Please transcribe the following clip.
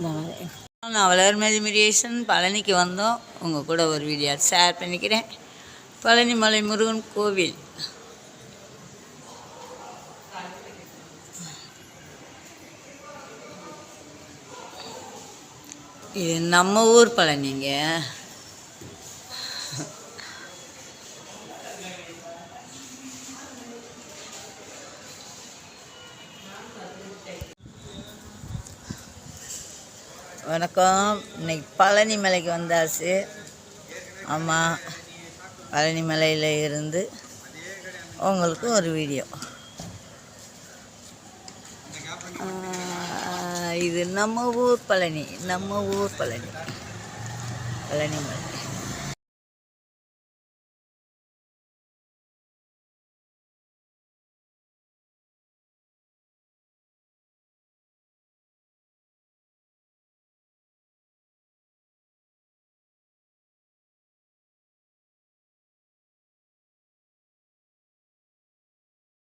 நான் வளர்மதி மீடியேஷன் பழனிக்கு வந்தோம். உங்கள் கூட ஒரு வீடியோ ஷேர் பண்ணிக்கிறேன். பழனிமலை முருகன் கோவில். இது நம்ம ஊர் பழனிங்க. வணக்கம். இன்னைக்கு பழனி மலைக்கு வந்தாச்சு. ஆமாம் பழனி மலையில் இருந்து உங்களுக்கும் ஒரு வீடியோ. இது நம்ம ஊர் பழனி நம்ம ஊர் பழனி. பழனி மலை.